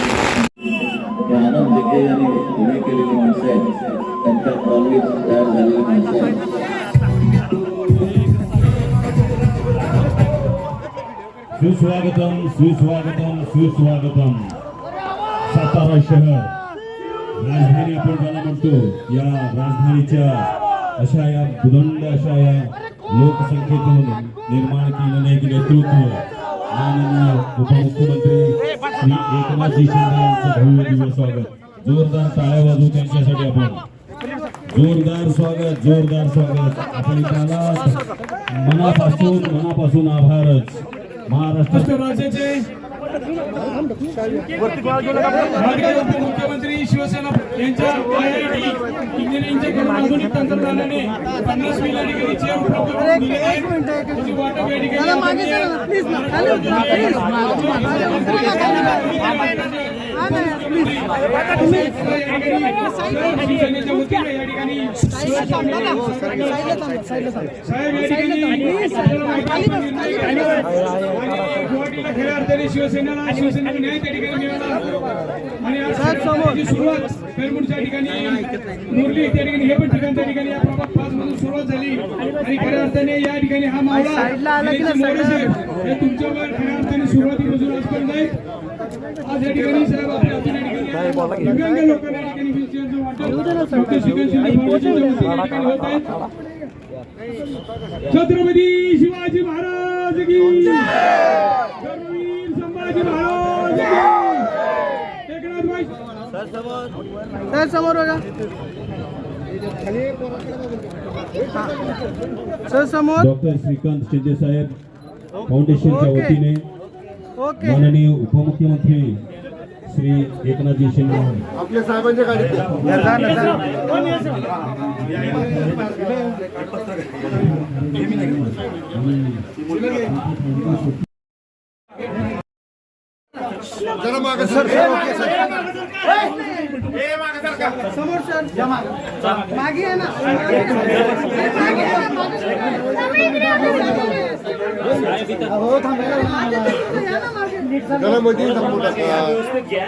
हे आनंद दिघे यांनी उभी केलेली माणसं आहेत. त्यांच्या ऑलवेज तयार झालेली माणसं आहेत. सुस्वागतम सुस्वागतम सुस्वागतम. सातारा शहर राजधानी आपण ज्याला म्हणतो या राजधानीच्या अशा या बुदंड अशा या लोकसंख्येतून निर्माण केलेले एक नेतृत्व माननीय उपमुख्यमंत्री श्री एकनाथजी शिंदे यांचं भव्य दिव्य स्वागत. जोरदार टाळ्या वाजू त्यांच्यासाठी आपण. जोरदार स्वागत जोरदार स्वागत. आपण त्याला मनापासून मनापासून आभारच. महाराष्ट्र महाराष्ट्र राज्याचे माननीय उपमुख्यमंत्री शिवसेना यांच्या IIT इंजिनिअरिंगच्या कडून आधुनिक तंत्रज्ञानाने पन्नास मिलियन ठिकाणी चेअर उपलब्ध करून दिले आहेत त्याची वाटप या ठिकाणी आणि गुवाहाटीला खऱ्या अर्थाने शिवसेनेला शिवसेनेला न्याय त्या ठिकाणी मिळाला आणि आज शिवसेनेची सुरुवात बेलमुडच्या ठिकाणी मुरली त्या ठिकाणी हे पण ठिकाण त्या ठिकाणी या प्रभाग पाच मधून सुरुवात झाली आणि खऱ्या अर्थाने या ठिकाणी हा मावळा हे तुमच्यावर खऱ्या अर्थाने सुरुवातीपासून आजपर्यंत आहे. आज या ठिकाणी साहेब आपल्या हातून या ठिकाणी दिव्यांग लोकांना या ठिकाणी व्हीलचेअरचं वाटप डॉक्टर श्रीकांत शिंदे फाउंडेशनच्या वतीने या ठिकाणी होत आहे छत्रपती शिवाजी महाराज की संभाजी महाराज की एकनाथ भाई सर समोर बघा. सर समोर. डॉक्टर श्रीकांत शिंदे साहेब फाउंडेशनच्या. वतीने माननीय उपमुख्यमंत्री श्री एकनाथजी शिंदे आपल्या साहेबांच्या गाडीत जरा मागे सर. समोर सर. मागे. आहे ना. हो थांबा जरा मध्ये थांबू टाका द्या, द्या.